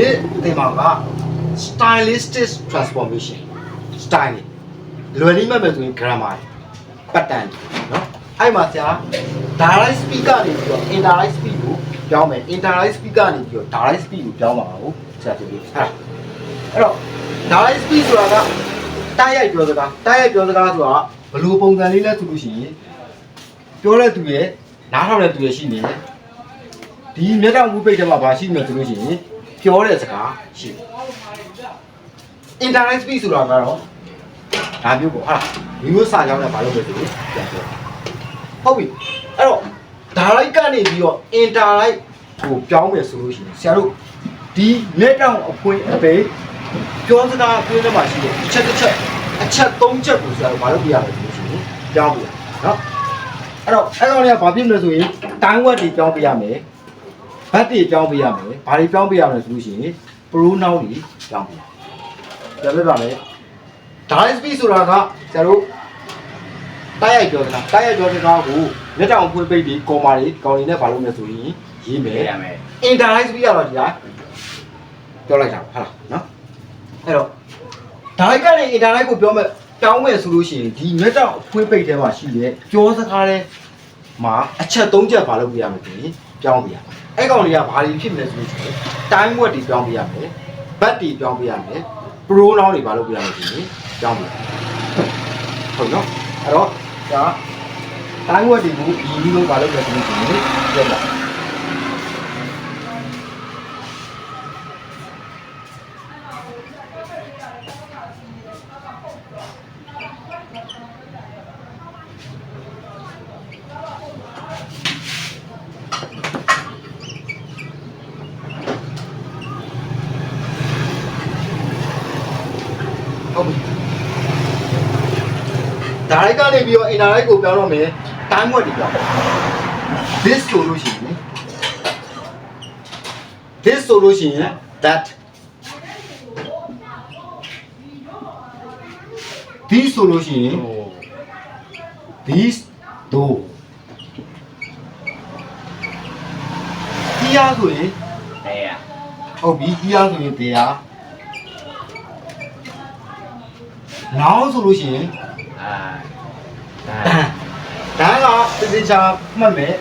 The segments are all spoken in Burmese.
နေ့သင်မှာက stylistic transformation style လွယ်လေးမှတ်မယ်ဆိုရင် grammar ပတ်တန်နော်အဲ့မှာဆရာ direct speak ကနေပြီးတော့ indirect speak ကိုပြောင်းမယ် indirect speak ကနေပြီးတော့ direct speak ကိုပြောင်းပါအောင်ဆရာဒီလိုအဲ့အဲ့တော့ direct speak ဆိုတာကတိုက်ရိုက်ပြောစကားတိုက်ရိုက်ပြောစကားဆိုတာဘယ်လိုပုံစံလေးလဲဆိုလို့ရှိရင်ပြောတဲ့သူရဲ့နားထောင်တဲ့သူရဲ့ရှိနေတယ်ဒီမျက်တောင်မူပိတ်ထဲမှာဘာရှိမလဲဆိုလို့ရှိရင် ပြောတဲ့စကားရှိတယ် indirect speech ဆိုတာကတော့ဒါမျိုးပေါ့ဟာဒီမျိုးစာကြောင်းနဲ့ဘာလို့လဲဆိုလို့ပြန်ပြောဟုတ်ပြီအဲ့တော့ direct ကနေပြီးတော့ indirect ကိုပြောင်းမယ်ဆိုလို့ရှိရင်ဆရာတို့ဒီမျက်တောင်အပွင့်အပိတ်ပြောစကားအတွင်းထဲမှာရှိတဲ့အချက်တစ်ချက်အချက်သုံးချက်ကိုဆရာတို့ဘာလို့ပြရလဲဆိုလို့ရှိရင်ပြောင်းပြရနော်အဲ့တော့အဲ့တော့လည်းဘာဖြစ်မလဲဆိုရင်တိုင်းဝက်တွေပြောင်းပြရမယ် ဘတ်တွေပြောင်းပြရမယ်ဘာတွေပြောင်းပြရမလဲဆိုလို့ရှိရင် pronoun တွေပြောင်းပြရပြန်ပြပါမယ် direct speech ဆိုတာကကျတို့တိုက်ရိုက်ပြောတာတိုက်ရိုက်ပြောတဲ့ကားကိုလက်တောင်ဖွင့်ပိတ်ပြီးကော်မာတွေကောင်းနေနဲ့ဘာလုပ်မလဲဆိုရင်ရေးမယ်ရမယ် indirect speech ကတော့ဒီကပြောလိုက်တာဟုတ်လားနော်အဲ့တော့ direct ကနေ indirect ကိုပြောမယ်ပြောင်းမယ်ဆိုလို့ရှိရင်ဒီလက်တောင်ဖွင့်ပိတ်ထဲမှာရှိတဲ့ပြောစကားထဲမှာအချက်၃ချက်ဘာလုပ်ပြရမလဲဆိုရင်ပြောင်းပြရမယ် အဲ့ကောင်တွေကဘာတွေဖြစ်မလဲဆိုလို့ရှိရင် time word တွေပြောင်းပြရမယ် bat တွေပြောင်းပြရမယ် pronoun တွေဘာလုပ်ပြရမလဲဆိုရင်ပြောင်းပြရမယ်ဟုတ်နော်အဲ့တော့ဒါ time word တွေကိုဒီလိုလိုဘာလုပ်လဲဆိုလို့ရှိရင်ပြောပါ က်ကနေပြီးတော့ indirect ကိုပြောင်းတော့မယ် time word တွေပြောင်း this ဆိုလို့ရှိရင် this ဆိုလို့ရှိရင် that this ဆိုလို့ရှိရင် these though ဒီအားဆိုရင်တဲ့ရဟုတ်ပြီဒီအားဆိုရင်တရား noun ဆိုလို့ရှိရင်အာဒါတန်ဒါက သေချာမှတ်မယ်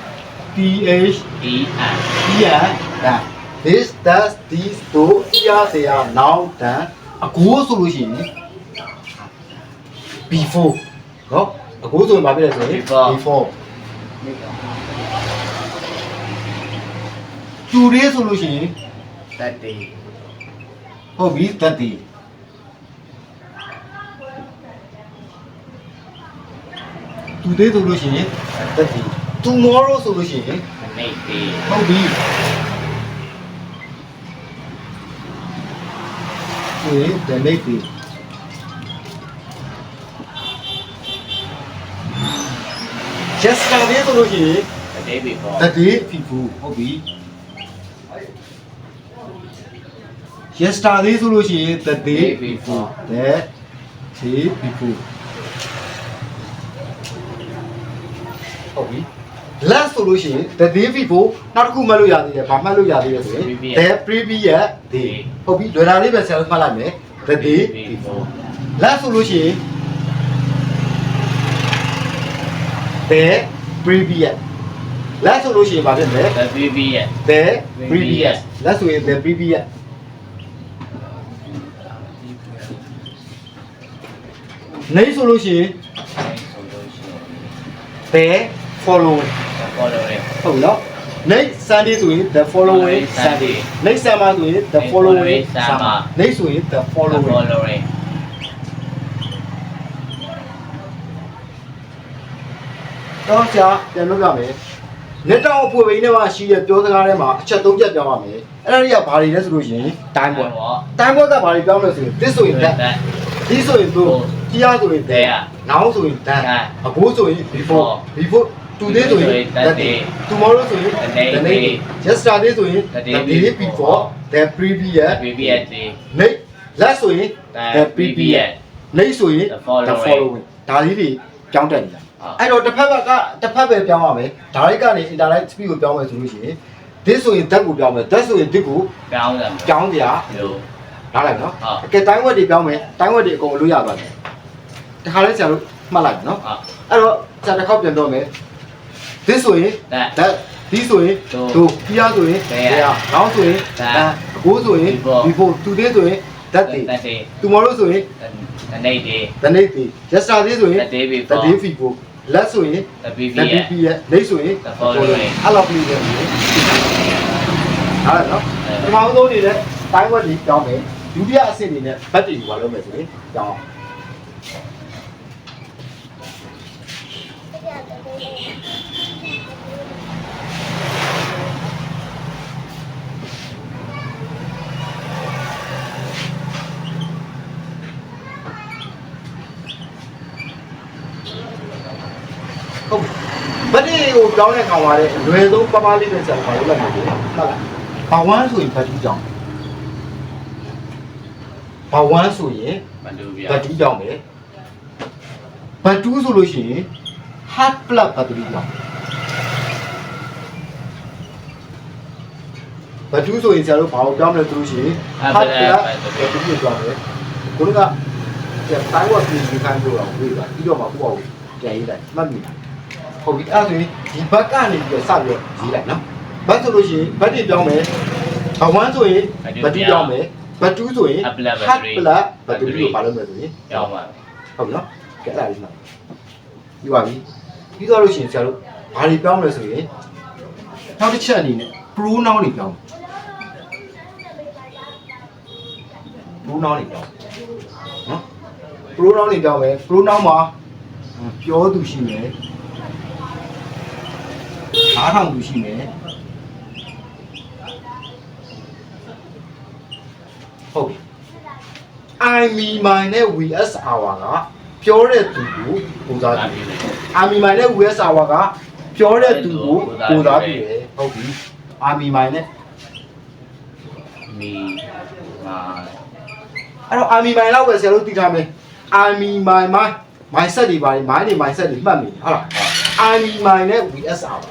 th E N here ဒါ this does these do here they are now done အကိုဆိုလို့ရှိရင် before နော်အကိုဆိုရင်ဘာဖြစ်လဲဆိုရင် before today ဆိုလို့ရှိရင် that day ဟုတ်ပြီ that day today ဆိုလို့ရှိရင် that day tomorrow ဆိုလို့ရှိရင် the next day ဟုတ်ပြီဒီ the next day yesterday ဆိုလို့ရှိရင် the day before the day before ဟုတ်ပြီ yesterday ဆိုလို့ရှိရင် the day before the day before ဟုတ်ပြီ last ဆိုလို့ရှိရင် the day before နောက်တစ်ခုမှတ်လို့ရသေးတယ်ဘာမှတ်လို့ရသေးလဲဆိုရင် the previous day ဟုတ်ပြီလွယ်တာလေးပဲဆရာတို့မှတ်လိုက်မယ် the day before last ဆိုလို့ရှိရင် the previous last ဆိုလို့ရှိရင်ဘာဖြစ်လဲ the previous the previous last ဆိုရင် the previous နေဆိုလို့ရှိရင် the following the following ဟုတ်နော် next sunday ဆိုရင် the following sunday next summer ဆိုရင် the following summer next ဆိုရင် the the following following တော့ဆရာပြန်လုပ်ရမယ်လက်တောင်အပွေပိန်းထဲမှာရှိတဲ့ပြောစကားထဲမှာအချက်၃ချက်ပြောင်းရမယ်အဲ့ဒါတွေကဘာတွေလဲဆိုလို့ရှိရင် time ပေါ့ time ပေါ့ကဘာတွေပြောင်းလဲဆိုရင် this ဆိုရင် that ဒီဆိုရင်သူကြီးရဆိုရင် there နောက်ဆိုရင် that အကိုဆိုရင် before before today ဆိုရင် that day tomorrow ဆိုရင် the next day yesterday ဆိုရင် the day before the previous the previous day next last ဆိုရင် the previous next ဆိုရင် The following the following ဒါလေးတွေကြောင်းတက်နေတာဟုတ်အဲ့တော့တစ်ဖက်ကတစ်ဖက်ပဲပြောင်းရမယ် direct ကနေ indirect speed ကိုပြောင်းမယ်ဆိုလို့ရှိရင် this ဆိုရင် that ကိုပြောင်းမယ် that ဆိုရင် this ကိုပြောင်းတယ်ပြောင်းကြလို့နားလိုက်နော်ဟုတ်အကဲတိုင်းဝက်တွေပြောင်းမယ်တိုင်းဝက်တွေအကုန်လို့ရသွားတယ်တခါလဲဆရာတို့မှတ်လိုက်နော်ဟုတ်အဲ့တော့ဆရာတစ်ခေါက်ပြန်တော့မယ် this ဆိုရင် that that ဒီဆိုရင်တို့တို့ပြားဆိုရင် there တရားနောက်ဆိုရင် that ဒါအကိုးဆိုရင် before before today ဆိုရင် that day that day tomorrow ဆိုရင် the next day the next day yesterday ဆိုရင် the day the before day before last ဆိုရင် the the previous BP ရဲ့ late ဆိုရင် The following အဲ့လောက်ပြီးတယ်ဟုတ်လားနော်အဲပထမဆုံးအနေနဲ့တိုင်းဝက်ကြီးကြောင်းမယ်ဒုတိယအဆင့်အနေနဲ့ဘတ်တီကိုလုပ်မယ်ဆိုရင်ကြောင်းဟုတ်ပြီဘ တ်တီကိုကြောင်းတဲ့ခါမှာလည်းအလွယ်ဆုံးပပလေးနဲ့ဆက်ပါလို့လုပ်မယ်ဆိုရင်ဟုတ်လားဘာဝန်းဆိုရင်ဘတ်တီကြောင်းဘာဝန်းဆိုရင်မတူပြဘတ်တူးကြောင်းမယ်ဘတ်တူးဆိုလို့ရှိရင် hard plug ဘတ်တူးကြောင်းဘတ်တူးဆိုရင်ဆရာတို့ဘာကိုပြောင်းမလဲဆိုလို့ရှိရင် hard plug ဘတ်တူးကြောင်းမယ်ခုနကကျတိုင်းဝတ်ပြည်ကြီးခံလို့အောင်ဝေးပါပြီးတော့မှကိုယ့်အောင်ပြန်ရေးလိုက်မှတ်မိလား ဟုတ်ပြီအဲ့ဒါဆိုရင်ဒီဘက်ကနေပြီးတော့စပြီးတော့ရေးလိုက်နော်ဘတ်ဆိုလို့ရှိရင်ဘတ်တွေပြောင်းမယ်ဘဝန်းဆိုရင်ဘတ်တူးပြောင်းမယ်ဘတ်တူးဆိုရင် hard plug ဘတ်တူးကိုပါလို့မယ်ဆိုရင်ပြောင်းပါဟုတ်ပြီနော်ကဲအဲ့ဒါလေးမှတ်ပြီးပါပြီပြီးတော့လို့ရှိရင်ဆရာတို့ဘာတွေပြောင်းလဲဆိုရင်နောက်တစ်ချက်အနေနဲ့ pronoun တွေပြောင်း pronoun တွေပြောင်းနော် pronoun တွေပြောင်းမယ် pronoun မှာပြောသူရှိမယ် အားထောင်သူရှိမယ်ဟုတ်ပြီ I mean my နဲ့ vs hour ကပြောတဲ့သူကိုပုံစားလာပြုပြီတယ် I mean my နဲ့ vs hour ကပြောတဲ့သူကိုပုံစားပြုတယ်ဟုတ်ပြီ I mean my နဲ့မီမာအဲ့တော့ I mean my လောက်ပဲဆရာတို့သိထားမယ် I mean my my mindset တွေပါလေ mind တွေ mindset တွေမှတ်မိတယ်ဟုတ်လား I mean my နဲ့ vs hour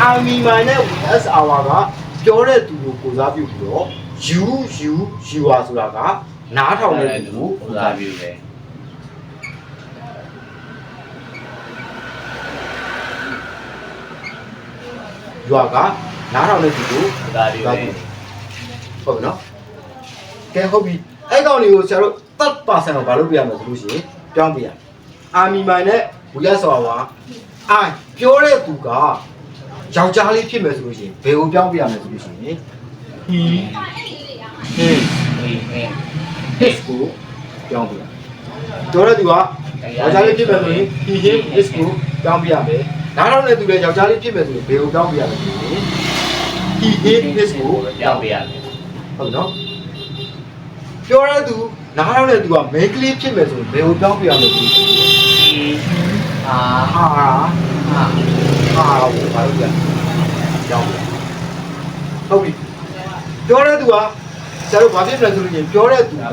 I mean my နဲ့ vs hour ကပြောတဲ့သူကိုကိုစားပြုပြီးတော့ you you you อ่ะဆိုတာကနားထောင်တဲ့သူကိုပူကိုဇာစားပြုပြုတယ် you ကနားထောင်တဲ့သူကိုပူဇာပြုတယ်ဟုတ်ပြီနော်ကဲဟုတ်ပြီအဲ့ကောင်လေးကိုဆရာတို့တတ်ပါဆန်ကိုဘာလုပ်ပြရမလဲဆိုလို့ရှိရင်ပြောင်းပြရအာမီမိုင်နဲ့ဝီရဆော်ဝါအာပြောတဲ့သူက ယောက်ျားလေးဖြစ်မယ်ဆိုလို့ရှိရင်ဘယ်ကိုပြောင်းပြရမလဲဆိုလို့ရှိရင် he his ဟေးဟေး his ကိုပြောင်းပြရပြောတဲ့သူကယောက်ျားလေးဖြစ်မယ်ဆိုရင် he him his ကိုပြောင်းပြရမယ်နားထောင်တဲ့သူလည်းယောက်ျားလေးဖြစ်မယ်ဆိုရင်ဘယ်ကိုပြောင်းပြရမလဲဆိုရင် he him his ကိုပြောင်းပြရတယ်ဟုတ်နော်ပြောရတဲ့သူနားရတဲ့သူက main ကလေးဖြစ်မယ်ဆိုရင်ဘယ်ကိုပြောင်းပြရမလဲဆိုရင်ဒီအာဟာဟာ ဟာကိုဘာလို့ပြပြောင်းပြဟုတ်ပြီပြောတဲ့သူကကျတော့ဘာဖြစ်မလဲဆိုလို့ရှိရင်ပြောတဲ့သူက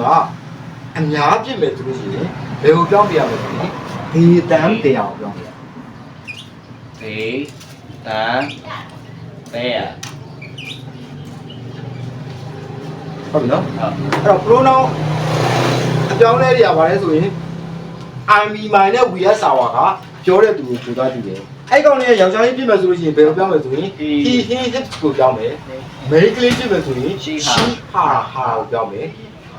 အများဖြစ်မယ်ဆိုလို့ရှိရင်ဘယ်ကိုပြောင်းပြရမလဲဆိုရင်ဒီတန်းတရားကိုပြောင်းပြရဒီတန်ပဲရဟုတ်ပြီနော်ဟုတ်အဲ့တော့ pronoun အပြောင်းလဲတွေကဘာလဲဆိုရင် I mean my နဲ့ we ရဲ့ server ကပြောတဲ့သူကိုပြောသားတည်တယ် အဲ့ကောင်လေးယောက်ျားလေးဖြစ်မယ်ဆိုလို့ရှိရင်ဘယ်ကိုပြောင်းမယ်ဆိုရင် he he his ကိုပြောင်းမယ် main ကလေးဖြစ်မယ်ဆိုရင် She, she her her her ကိုပြောင်းမယ်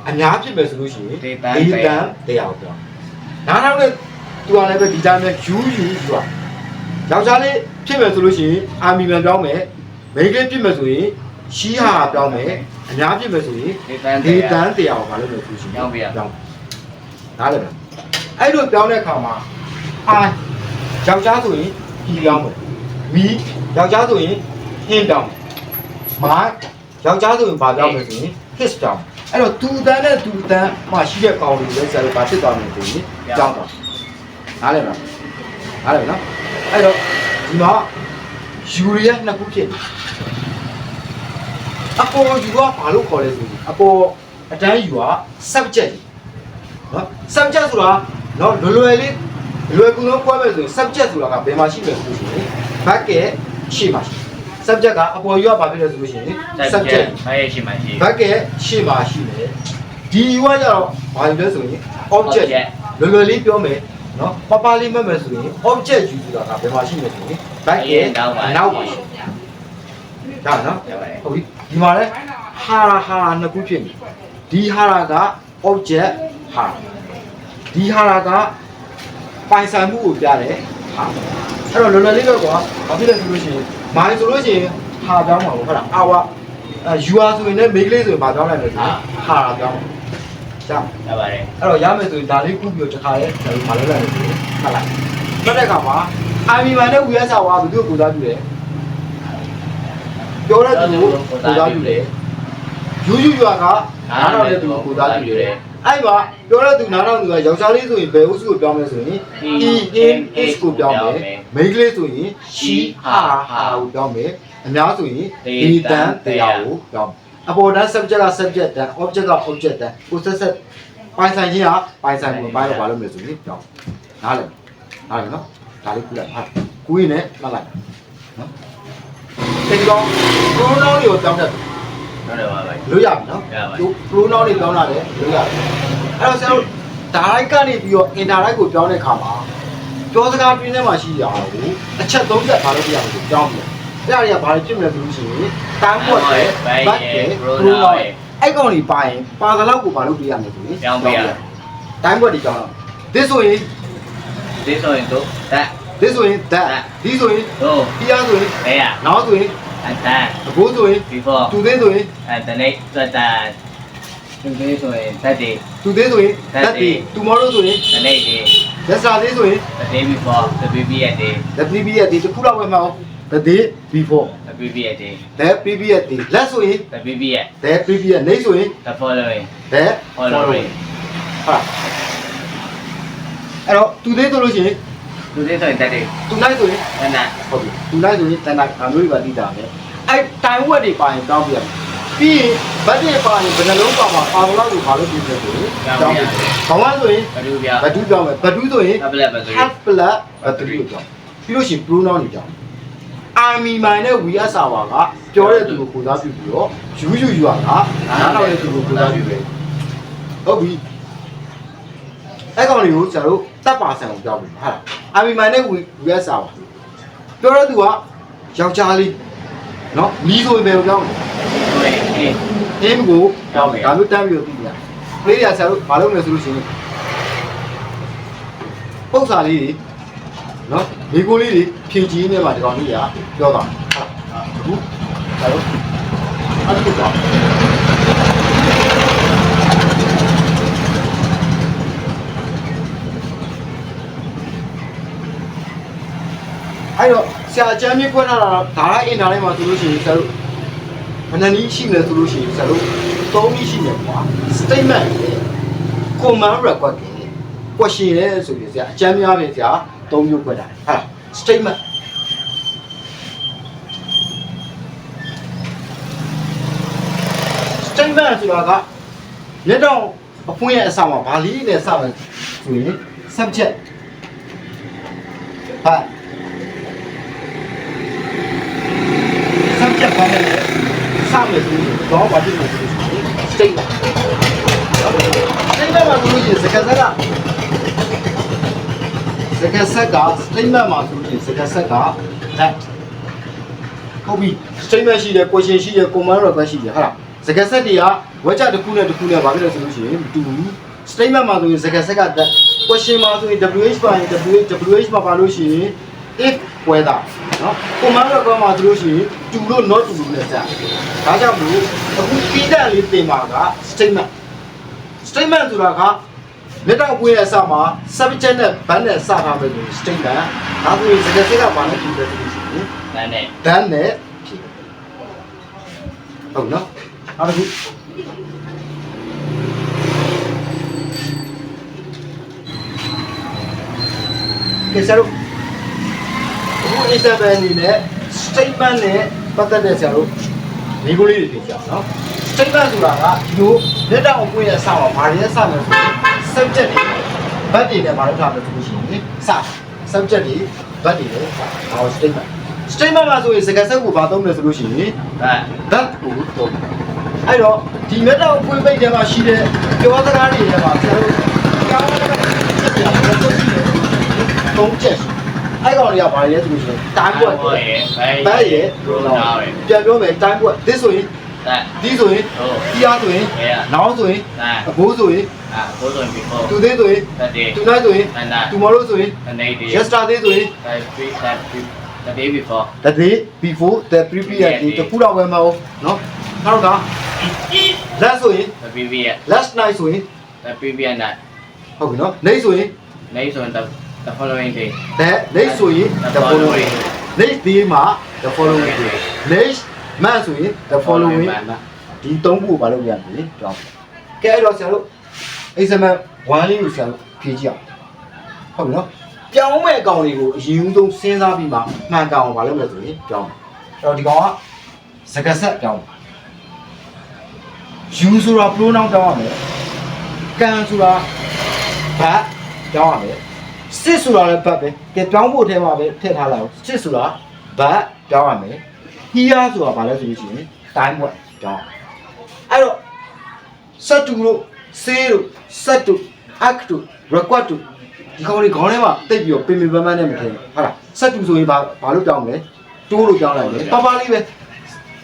အများဖြစ်မယ်ဆိုလို့ရှိရင် They, them, they they. them they ကိုပြောင်းနားထောင်တဲ့သူကလည်းပဲဒီတိုင်းပဲ you you ဆိုတာယောက်ျားလေးဖြစ်မယ်ဆိုလို့ရှိရင် I mean man ပြောင်းမယ် main ကလေးဖြစ်မယ်ဆိုရင် she her ပြောင်းမယ်အများဖြစ်မယ်ဆိုရင်ဒီတန်ဒီပဲတန်းတရားကိုမလုပ်လို့သူရှိပြောင်းပြရပြောင်းနားလည်မလားအဲ့လိုပြောင်းတဲ့အခါမှာအာယောက်ျားဆိုရင် ဒီပြောင်းမယ်မီယောက်ျားဆိုရင်ဟင်းပြောင်းမာယောက်ျားဆိုရင်ဘာပြောင်းမလဲဆိုရင် his ပြောင်းအဲ့တော့သူတန်းနဲ့သူတန်းမှရှိတဲ့ကောင်တွေလည်းဆရာတို့ဗာဖြစ်သွားမယ်ဆိုရင်ပြောင်းသွားနားလည်မလားနားလည်မလားအဲ့တော့ဒီမှာယူရီယာနှစ်ခုဖြစ်တယ်အပေါ်ယူကဘာလို့ခေါ်လဲဆိုရင်အပေါ်အတန်းယူက subject နော် subject ဆိုတာနော်လွယ်လွယ်လေး လွယ်ကူဆုံးကွဲမယ်ဆိုရင် subject ဆိုတာကဘယ်မှာရှိလဲဆိုလို့ရှိရင် back ရဲ့ရှေ့မှာရှိတယ် subject ကအပေါ်ရွကဘာဖြစ်လဲဆိုလို့ရှိရင် subject ဘာရဲ့ရှိမှရှိ back ရဲ့ရှေ့မှာရှိတယ်ဒီရွကကျတော့ဘာလဲဆိုရင် object လွယ်လွယ်လေးပြောမယ်နော်ပပလေးမှတ်မယ်ဆိုရင် object ယူဆိုတာကဘယ်မှာရှိလဲဆိုရင် back ရဲ့နောက်မှာရှိတယ်ဒါနော်ရပါတယ်ဟုတ်ပြီဒီမှာလဲဟာရာဟာရာနှစ်ခုဖြစ်နေဒီဟာရာက object ဟာဒီဟာရာက ပိုင်ဆိုင်မှုကိုပြတယ်ဟာအဲ့တော့လောလောလေးတော့ကွာဘာဖြစ်လဲဆိုလို့ရှိရင်မိုင်းဆိုလို့ရှိရင်ဟာပြောင်းမှာပေါ့ဟုတ်လားအာဝအဲ you are ဆိုရင်လည်း make လေးဆိုရင်ဘာပြောင်းလိုက်လဲဆိုရင်ဟာရာပြောင်းကြာရပါတယ်အဲ့တော့ရမယ်ဆိုရင်ဒါလေးခုပြီးတော့တစ်ခါလဲကျွန်တော်မလုပ်လိုက်ဘူးဟုတ်လားမှတ်တဲ့အခါမှာ IB မှာနဲ့ VS ကဘယ်သူကိုကိုးစားပြုလဲပြောတဲ့သူကိုကိုးစားပြုတယ်ယူယူရွာကနားတော်တဲ့သူကိုကိုးစားပြုတယ် အဲ့မှာပြောတဲ့သူနားတော်သူကယောက်ျားလေးဆိုရင်ဘယ်ဥစုကိုပြောင်းလဲဆိုရင် he in is ကိုပြောင်းမယ်မိန်းကလေးဆိုရင် she her her ကိုပြောင်းမယ်အများဆိုရင် they them they are ကိုပြောင်းအပေါ်တန်း subject က subject တန်း object က object တန်း possessive ပိုင်ဆိုင်ခြင်းကပိုင်ဆိုင်မှုပိုင်းတော့ဘာလို့မလဲဆိုရင်ပြောင်းနားလည်နားလည်နော်ဒါလေးခုလိုက်ဟာကူးရင်လည်းမှတ်လိုက်နော်ဒီကောင် pronoun တွေကိုပြောင်းတတ်တယ် ဟုတ်တယ်ပါပဲလို့ရပြီနော်ရပါပြီဒီ pronoun တွေပြောင်းလာတယ်လို့ရတယ်အဲ့တော့ဆရာတို့ direct ကနေပြီးတော့ indirect ကိုပြောင်းတဲ့အခါမှာပြောစကားပြင်းထဲမှာရှိရအောင်ကိုအချက်သုံးချက်ဘာလို့ပြရမလဲပြောင်းပြန်အဲ့ဒါတွေကဘာလို့ဖြစ်မလဲဆိုလို့ရှိရင် time word နဲ့ back နဲ့ pronoun နဲ့အဲ့ကောင်တွေပါရင်ပါသလောက်ကိုဘာလို့ပြရမလဲဆိုရင် time word တွေကြောင်းတော့ this ဆိုရင်ဒီဆိုရင်တော့တက် this ဆိုရင် that ဒီဆိုရင်တော့ here ဆိုရင်ဘယ်ရ now ဆိုရင် အတန်အခုဆိုရင် before today ဆိုရင် and the next that that today ဆိုရင် that day today ဆိုရင် that day tomorrow ဆိုရင် the next day yesterday ဆိုရင် the day before the previous day the previous day တစ်ခုလောက်ပဲမအောင် the day before the previous day the previous day last ဆိုရင် the previous the previous next ဆိုရင် the following the following ဟာအဲ့တော့ today ဆိုလို့ရှိရင် today ဆိုရင် that day tonight ဆိုရင် and that ဟုတ်ပြီ tonight ဆိုရင် tonight ဒါမျိုးတွေပါသိတာပဲအဲ့ time word တွေပါရင်တောင်းပြရမယ်ပြီးရင်ဘတ်တွေပါရင်ဘယ်နှလုံးပါမှာပါတော့လို့ဘာလို့ပြလဲဆိုရင်တောင်းပြဘာမှဆိုရင်ဘဒူပြဘတ်တူးပြောင်းမယ်ဘတ်တူးဆိုရင် double level 3 have plus ဘတ်တူးကိုပြောင်းပြီးလို့ရှိရင် pronoun တွေပြောင်း army မိုင်နဲ့ we are server ကပြောတဲ့သူကိုကိုစားပြုပြီးတော့ယူယူယူကနားတော်တဲ့သူကိုကိုစားပြုပဲဟုတ်ပြီ အဲ့ကောင်တွေကိုကျွန်တော်တို့တပ်ပါဆန်ကိုပြောင်းပြီဟာ army မိုင်နဲ့ we we are server ပြောတဲ့သူကယောက်ျားလေးနော်လီဆိုရင်ဘယ်ကိုပြောင်းလဲဆိုရင် A အင်းကိုပြောင်းတယ်ဒါမျိုးတန်းပြီးတော့ပြီးပြကလေးတွေကဆရာတို့မလုပ်မယ်ဆိုလို့ရှိရင်ပုံစာလေးတွေနော်မိကိုလေးတွေဖြည့်ကြီးနေမှာဒီကောင်လေးကပြောတာဟုတ်အခုဆရာတို့အဲ့ဒီတော့ အဲ့တော့ဆရာအချမ်းမြေခွဲထားတာတော့ဒါကအင်တာနက်မှာဆိုလို့ရှိရင်ဆရာတို့ဘယ်နှနည်းရှိလဲဆိုလို့ရှိရင်ဆရာတို့သုံးနည်းရှိတယ်ကွာ statement နဲ့ command record နဲ့ question နဲ့ဆိုပြီးဆရာအကြမ်းများပဲဆရာသုံးမျိုးခွဲတာဟာ statement statement ဆိုတာကလက်တော့အဖွင့်ရဲ့အဆောင်မှာဗာလီနဲ့စမယ်ဆိုရင် subject ဟာ subject ဘာလဲစမယ်ဆိုရင်တော့ဘာဖြစ်လဲဆိုရင် statement statement မှာဆိုလို့ရှိရင်စကားစက်ကစကားဆက်က statement မှာဆိုလို့ရှိရင်စကားဆက်က that ဟုတ်ပြီ statement ရှိတယ် question ရှိတယ် command request ရှိတယ်ဟုတ်လားစကားဆက်တွေကဝက်ချတစ်ခုနဲ့တစ်ခုနဲ့ဘာဖြစ်လဲဆိုလို့ရှိရင်မတူဘူး statement မှာဆိုရင်စကားဆက်က that question မှာဆိုရင် wh ပါရင် wh wh မှာပါလို့ရှိရင် if whether နော် command request မှာဆိုလို့ရှိရင် to လို့ not to လို့လည်းစဒါကြောင့်မို့အခုပြီးတဲ့လေးတင်ပါက statement statement ဆိုတာကလက်တော့ပွေးရဲ့အစမှာ subject နဲ့ verb နဲ့စထားမယ်ဆိုရင် statement ဒါဆိုရင်စကားဆက်ကဘာနဲ့တူလဲဆိုလို့ရှိရင်တန်းနဲ့တန်းနဲ့ဖြည့်ဟုတ်နော်နောက်တစ်ခုကဲဆရာတို့ အခု Isabel အနေနဲ့ statement နဲ့ပတ်သက်တဲ့ဆရာတို့မိကိုလေးတွေပြင်ကြအောင်နော် statement ဆိုတာကဒီလိုလက်တောင်အပွင့်ရဲ့အဆောက်အအုံဘာတွေနဲ့စမယ်ဆိုရင် subject တွေဘတ်တွေနဲ့ဘာလို့ထားမလဲဆိုလို့ရှိရင်စ subject တွေ verb တွေလည်းဒါကို statement statement မှာဆိုရင်စကားစုပ်ကိုဘာသုံးလဲဆိုလို့ရှိရင် that that ကိုသုံးတယ်အဲ့တော့ဒီ meta ကိုဖွင့်ပိတ်ထဲမှာရှိတဲ့ပြောစကားတွေထဲမှာကျွန်တော်တို့ကောင်းတဲ့ချက်တွေအများကြီးရှိတယ်သုံးချက်ရှိ အဲ့ကောင်တွေကဘာလဲဆိုလို့ရှိရင် time ကွက် boy တယ် bye ဘတ်ရဲ့ pronoun ပြန်ပြောမယ် time ကွက် this ဆိုရင် that ဒီဆိုရင်ဟုတ်တီအားဆိုရင် Yeah. နောက်ဆိုရင် that အဘိုးဆိုရင် ah go to before သူသေးဆိုရင် that day သူနိုင်ဆိုရင် and that tomorrow ဆိုရင် the next day yesterday ဆိုရင် that week that week the day before the day before the previous Yeah, day yeah. တခုတော့ဝယ်မအောင်နော်နောက်က last ဆိုရင် the previous last night ဆိုရင် the previous night ဟုတ်ပြီနော် next ဆိုရင် next on the the following day that next ဆိုရင် the following next day မှာ the following day next month ဆိုရင် the following Following month ဒီသုံးခုကိုဘာလုပ်ရမလဲကြောင်းကဲအဲ့တော့ဆရာတို့ exam 1လေးကိုဆရာတို့ဖြေကြည့်အောင်ဟုတ်ပြီနော်ပြောင်းမဲ့အကောင်တွေကိုအရင်ဆုံးစဉ်းစားပြီးမှမှန်ကန်အောင်ဘာလုပ်မလဲဆိုရင်ပြောင်းအဲ့တော့ဒီကောင်ကစကားဆက်ပြောင်း you ဆိုတာ pronoun ပြောင်းရမယ်ကန်ဆိုတာဘတ်ပြောင်းရမယ် စစ်ဆိုတာလည်းဘတ်ပဲကဲပြောင်းဖို့အထဲမှာပဲထည့်ထားလိုက်အောင်စစ်ဆိုတာဘတ်ပြောင်းရမယ် here ဆိုတာဘာလဲဆိုလို့ရှိရင် time ဘတ်ပြောင်းရမယ်အဲ့တော့စက်တူတို့ဆေးတို့စက်တို့ act တို့ record တို့ဒီကောင်တွေခေါင်းထဲမှာတိတ်ပြီးတော့ပင်ပင်ပန်းပန်းနဲ့မထင်ဘူးဟုတ်လားစက်တူဆိုရင်ဘာဘာလို့ပြောင်းမလဲတိုးလို့ပြောင်းလိုက်တယ်ပပလေးပဲ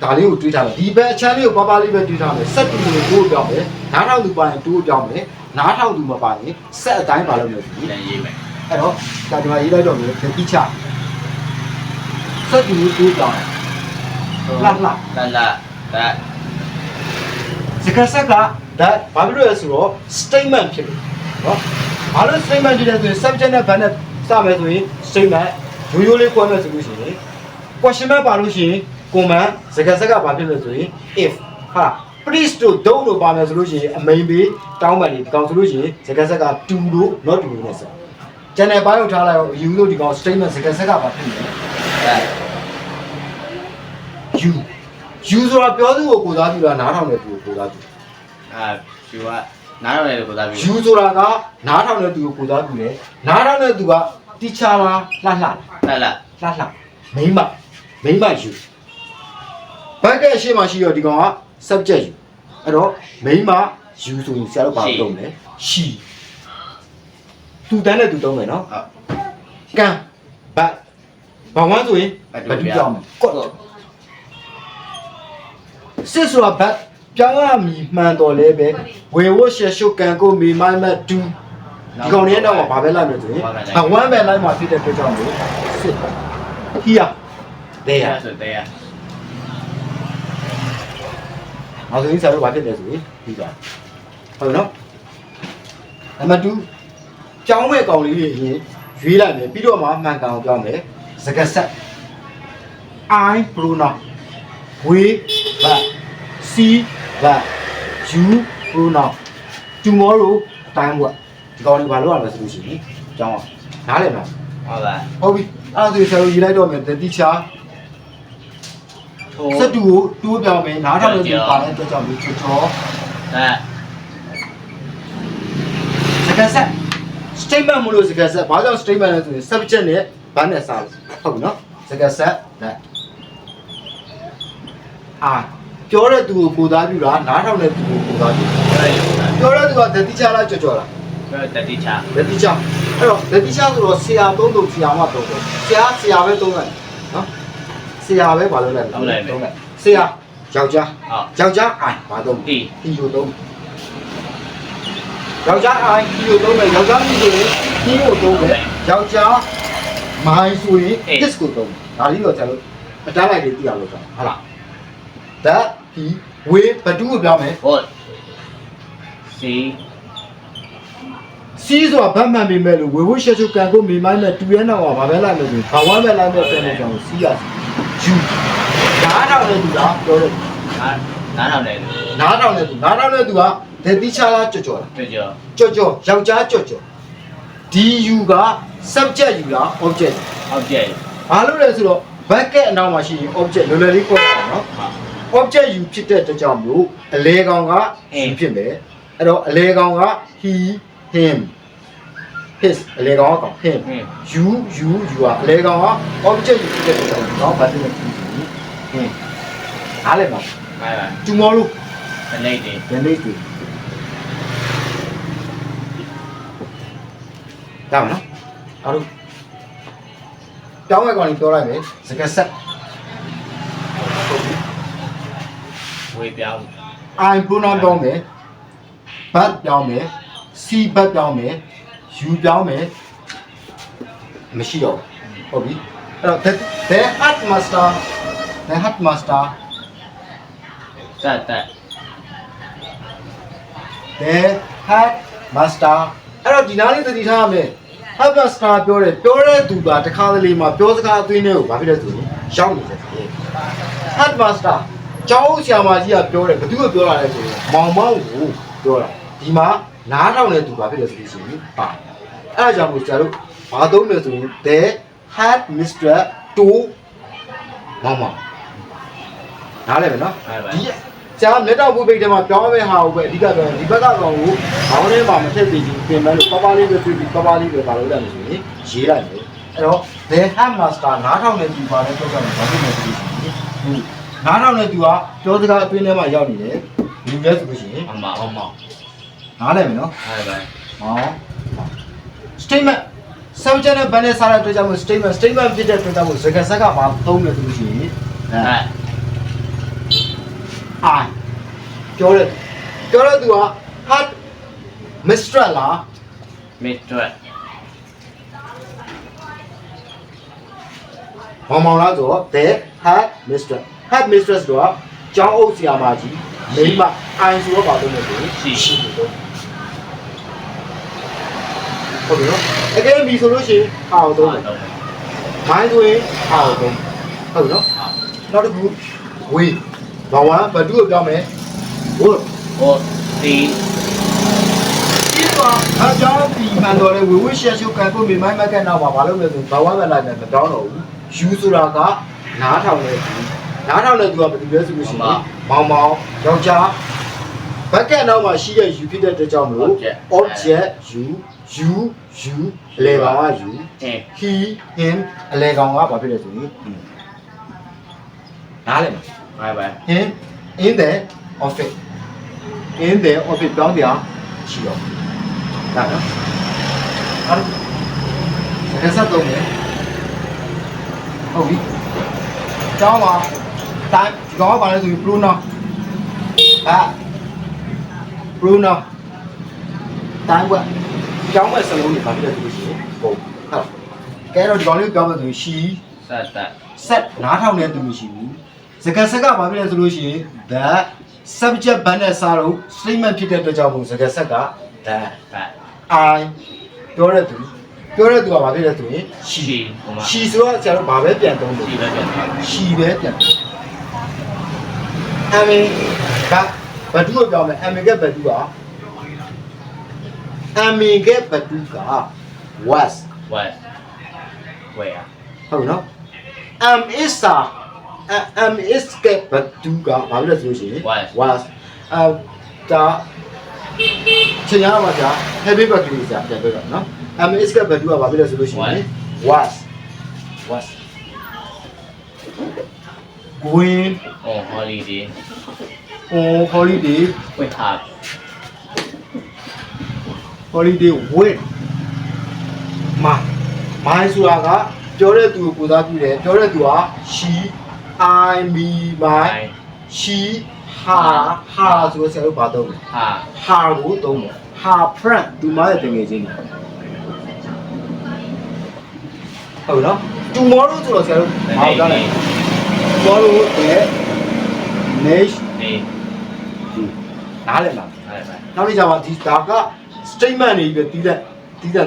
ဒါလေးကိုတွေးထားတယ်ဒီဘက်အချမ်းလေးကိုပပလေးပဲတွေးထားမယ်စက်တူဆိုရင်တိုးလို့ပြောင်းမယ်နားထောင်သူပါရင်တိုးလို့ပြောင်းမယ်နားထောင်သူမပါရင်စက်အတိုင်းပါလို့မလို့ဒီ then you may အဲ့တော့ဒါဒီမှာရေးလိုက်တော့မယ်ဒီချစက်တူကိုတိုးပြောင်းတယ်လှလှ la la that စကားဆက်ကဒါဘာဖြစ်လို့လဲဆိုတော့ statement ဖြစ်လို့နော်ဘာလို့ statement ဖြစ်လဲဆိုရင် subject နဲ့ verb နဲ့စမယ်ဆိုရင် statement ရိုးရိုးလေးခွဲမယ်ဆိုလို့ရှိရင် question mark ပါလို့ရှိရင် command စကားဆက်ကဘာဖြစ်လဲဆိုရင် if ဟာ please တို့ don't တို့ပါမယ်ဆိုလို့ရှိရင်အမိန်ပေးတောင်းပန်နေဒီကောင်ဆိုလို့ရှိရင်စကားဆက်က to လို့ not to လို့နဲ့ဆက် ကျန်တဲ့ဘိုင်းကိုထားလိုက်အောင်ယူလို့ဒီကောင် statement စကားဆက်ကဘာဖြစ်လဲ that you you ဆိုတာပြောသူကိုကိုးစားပြုတာနားထောင်တဲ့သူကိုကိုးစားပြု ah you are နားရတဲ့ကိုသာပြီယူဆိုတာကနားထောင်တဲ့သူကိုကိုသားပြုတယ်နားထောင်တဲ့သူကတီချာလားလှလှ la la လှလှမိမ့်မမိမ့်မယူဘက်ကရှေ့မှာရှိတော့ဒီကောင်က subject ယူအဲ့တော့မိမ့်မယူဆိုရင်ဆရာတို့ဘာလုပ်မလဲရှီ သူတန်းတဲ့သူတုံးမယ်နော်ဟုတ်ကံဘတ်ဘာဝမ်းဆိုရင်ဘတ်ဘတ်တူတူပြောပြောင်းင်းမယ်ကွတ်စစ်ဆိုတာဘတ်ပြောင်းရမည်မှန်တော်လဲပဲဝေဝရှေရှုကံကိုမိမိုင်းမတ်တူဒီကောင်လေးတော့ဘာပဲလိုက်မယ်ဆိုရင်အဝမ်းပဲလိုက်မှာဖြစ်တဲ့အတွက်ကြောင့်မို့စစ် here there ဆိုတဲ့နောက်ဆိုရင်ဆရာတို့ဘာဖြစ်လဲဆိုရင်ပြီးသွားဟုတ်ပြီနော်နံပါတ်2 ကြောင်းမဲ့ကောင်လေးတွေအရင်ရွေးလိုက်မယ်ပြီးတော့မှမှန်ကန်အောင်ပြောင်းမယ်စကားဆက် I pronoun we but see but you pronoun tomorrow time what ဒီကောင်လေးဘာလုပ်ရမလဲဆိုလို့ရှိရင်ကြောင်းအောင်နားလည်မလားဟုတ်လားဟုတ်ပြီအဲ့ဒါဆိုဆရာတို့ရေးလိုက်တော့မယ်တတိချာစက်တူကိုတိုးပြောင်းမယ်နားထောင်လို့ဒီပါတဲ့အတွက်ကြောင့်ဒီချောချော that စကားဆက် statement မလို့စကားဆက်ဘာကြောင့် statement လဲဆိုရင် subject နဲ့ဘာနဲ့စားလို့ဟုတ်ပြီနော်စကားဆက် that အာပြောတဲ့သူကိုကိုသားပြုတာနားထောင်တဲ့သူကိုကိုသားပြုပြောရယူတာပြောတဲ့သူကတတိချာလားကြော်ကြော်လားပြောတတိချာတတိချာအဲ့တော့တတိချာဆိုတော့ဆရာသုံးသုံးဆရာမသုံးသုံးဆရာဆရာပဲသုံးလိုက်နော်ဆရာပဲဘာလို့လဲသုံးလိုက်ဆရာယောက်ျားဟုတ်ယောက်ျားအိုင်ဘာသုံးတီတီကိုသုံး ယောက်ျားအိုင်တီကိုသုံးမယ်ယောက်ျားမိဆိုရင်တီကိုသုံးမယ်ယောက်ျားမိုင်းဆိုရင် this ကိုသုံးဒါလေးတော့ကျွန်တော်အတန်းလိုက်လေးသိအောင်လုပ်တာဟုတ်လား that he we ဘတူကိုပြောင်းမယ်ဟုတ် see C ဆိုတာဗတ်မှန်ပေမဲ့လို့ဝေဝရှက်ချုပ်ကန်ကိုမိမိုင်းနဲ့တူရဲနောက်မှာဘာပဲလိုက်လို့ဆိုဘာဝမ်းပဲလိုက်မဲ့ဆယ်နေကြောင် C ရ U နားထောင်တဲ့သူလားပြောတယ်နားနားထောင်တယ်နားထောင်တဲ့သူနားထောင်တဲ့သူက ဒတိချာလားကြော်ကြော်လားပြောကြောကြော်ကြော်ယောက်ျားကြော်ကြော် DU က subject ယူလား object ဟုတ်ကြဲဘာလို့လဲဆိုတော့ bucket အနောက်မှာရှိရင် object လွယ်လွယ်လေးပြောတာနော် object ယူဖြစ်တဲ့အတွက်ကြောင့်မလို့အလဲကောင်က he ဖြစ်မယ်အဲ့တော့အလဲကောင်က he him his အလေကောင်ကကောင် him ဟင်း you you you ကအလေကောင်က object ယူဖြစ်တဲ့အတွက်တော့ဘာဖြစ်လဲ him အားလည်းပါပါပါ tomorrow မလေးတွေ the next day ဒါမနော်အားလုံးတောင်းဝဲကောင်ကြီးပြောလိုက်မယ်စကားဆက်ဝေပြောင်း I pronoun ပြောင်းမယ် but ပြောင်းမယ် C but ပြောင်းမယ် you ပြောင်းမယ်မရှိတော့ဘူးဟုတ်ပြီအဲ့တော့ the the headmaster the headmaster တတ်တတ် the headmaster အဲ့တော့ဒီနားလေးသတိထားရမယ် headmaster ပြောတယ်ပြောတဲ့သူကတခါတလေမှာပြောစကားအသွင်းတွေကိုဘာဖြစ်လဲဆိုရင်ရောက်နေတယ် headmaster ကျောင်းဆရာမကြီးကပြောတယ်ဘယ်သူကပြောလာလဲဆိုရင်မောင်မောင်ကိုပြောတာဒီမှာနားထောင်တဲ့သူဘာဖြစ်လဲဆိုရင်ပါအဲ့ဒါကြောင့်မို့ဆရာတို့ဘာသုံးလဲဆိုရင် the head mistress to မောင်မောင်နားလည်မယ်နော်ပါပါဒီ ဆရာလက်တော့ဘုပိတ်ထဲမှာပြောင်းမဲ့ဟာကိုပဲအဓိကပြောရင်ဒီဘက်ကကောင်ကိုခေါင်းထဲမှာမထည့်သေးဘူးပြင်မဲ့လို့ပပလေးပဲတွေ့ပြီးပပလေးပဲပါလို့လည်းဆိုရင်ရေးလိုက်မယ်အဲ့တော့ the headmaster နားထောင်တဲ့သူပါလဲပြောကြမယ်ဘာဖြစ်လဲဆိုရင်နားထောင်တဲ့သူကပြောစကားအတွင်းထဲမှာရောက်နေတယ်လူလဲဆိုလို့ရှိရင်အမအမနားလည်မယ်နော်ပါပါဟော statement subject နဲ့ verb နဲ့စားတဲ့အတွက်ကြောင့်မို့ statement statement ဖြစ်တဲ့အတွက်ကြောင့်မို့စကားဆက်ကဘာသုံးလဲဆိုလို့ရှိရင်အဲအဲ့ I ပြောတယ်ပြောတဲ့သူက hard mistress လားမစ်တွက်မောင်မောင်လားဆိုတော့ the hard mistress hard mistress တော့ကျောင်းအုပ်ဆရာမကြီးမိန်းမ I ဆိုတော့ပါတော့မယ်ဆိုရင်ရှိတယ်ဟုတ်ပြီနော်အကယ်၍ဆိုလို့ရှိရင်ဟာအောင်သုံးတယ်တော့မိုင်းဆိုရင်ဟာအောင်သုံးဟုတ်ပြီနော်နောက်တစ်ခု we ဘာဝဘဒူကိုပြောင်းမယ် would ဟိုဒီဒီကအကြောင်းဒီမှန်တော်လေဝဝရှက်ရှုကန်ဖို့မိမိုင်းမက်ကနောက်မှာဘာလို့လဲဆိုဘာဝပဲလိုက်မယ်မတောင်းတော့ဘူးယူဆိုတာကနားထောင်နေသူနားထောင်နေသူကဘယ်သူလဲဆိုလို့ရှိရင်မောင်မောင်ယောက်ျားဘက်ကနောက်မှာရှိတဲ့ယူဖြစ်တဲ့အတွက်ကြောင့်မလို့ object you you you အလေကောင်က you အင်း he him အလေကောင်ကဘာဖြစ်လဲဆိုရင်နားလည်မ လားပါပါ in in the office in the office ပြောင်းပြရှိတော့ဒါနော်အဲ့ဒါဆက်တော့မယ်ဟုတ်ပြီကျောင်းမှာတိုင်းဒီကောင်ကဘာလဲဆိုရင် pronoun အာ pronoun တိုင်းကကျောင်းမဲ့စလုံးတွေဘာဖြစ်လဲဆိုလို့ရှိရင်ဟုတ်ဟုတ်ကဲတော့ဒီကောင်လေးပြောင်းမယ်ဆိုရင် she စတ်တတ် set နားထောင်တဲ့သူမရှိဘူး စကားဆက်ကဘာဖြစ်လဲဆိုလို့ရှိရင် the subject ဘန်းနဲ့စားတော့ statement ဖြစ်တဲ့အတွက်ကြောင့်မို့စကားဆက်က the ပါ I ပြောတဲ့သူပြောတဲ့သူကဘာဖြစ်လဲဆိုရင်ရှီဟိုမှာ she ဆိုတော့ဆရာတို့ဘာပဲပြန်သုံးလို့ရှီပဲပြန်သွား she ပဲပြန်သုံးအမေကဘတ်တူကိုပြောင်းမယ်အမေကဘတ်တူကအမေကဘတ်တူက was ဝတ်ဝဲရဟုတ်နော် am is a am is ကဘတ်တူကဘာဖြစ်လဲဆိုလို့ရှိရင် Was. was အာဒါချင်ရပါကြာ happy birthday ကြာပြန်ပြောတော့နော် am is ကဘတ်တူကဘာဖြစ်လဲဆိုလို့ရှိရင် was was going အော်ဟောလီဒေး on holiday ဝတ်ဟာ holiday with မာမိုင်းဆိုတာကပြောတဲ့သူကိုကိုစားပြုတယ်ပြောတဲ့သူက she i me my she her her ဆိုတော့ဆရာတို့ဘာသုံးလဲ ဟာ her ကိုသုံးတယ် her friend သူမရဲ့တငယ်ချင်းတွေဟုတ်နော် tomorrow ဆိုတော့ဆရာတို့ဘာပြောလဲ tomorrow တဲ့ next ဒီနားလည်လားပါပါနောက်နေ့ကျမှဒီဒါက statement တွေပဲတီးတဲ့တီးတဲ့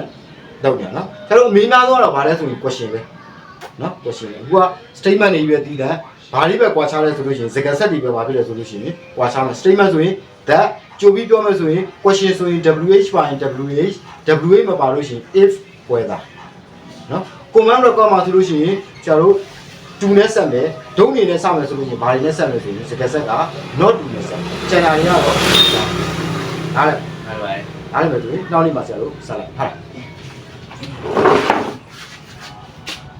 တော့တယ်နော်ဆရာတို့အမေးများသောတော့ဗာလဲဆိုရင် question ပဲ နော် question ပဲအခုက statement တွေပဲတီးတဲ့ဘာလေးပဲကွာခြားလဲဆိုလို့ရှိရင်စကားဆက်တွေပဲဗာဖြစ်လဲဆိုလို့ရှိရင်ကွာခြားမယ် statement ဆိုရင် that ကြိုပြီးပြောမယ်ဆိုရင် question ဆိုရင် wh ပါရင် wh wh မပါလို့ရှိရင် if whether နော် command တော့ကောက်မှာဆိုလို့ရှိရင်ဆရာတို့တူနဲ့ဆက်မယ်ဒုံနေနဲ့ဆက်မယ်ဆိုလို့ရှိရင်ဘာတွေနဲ့ဆက်မယ်ဆိုရင်စကားဆက်က not တူနဲ့ဆက်ကျန်တာတွေကတော့နားလဲပါပါနားလည်မယ်ဆိုရင်နောက်နေ့မှဆရာတို့ဆက်လိုက်ဟုတ်လား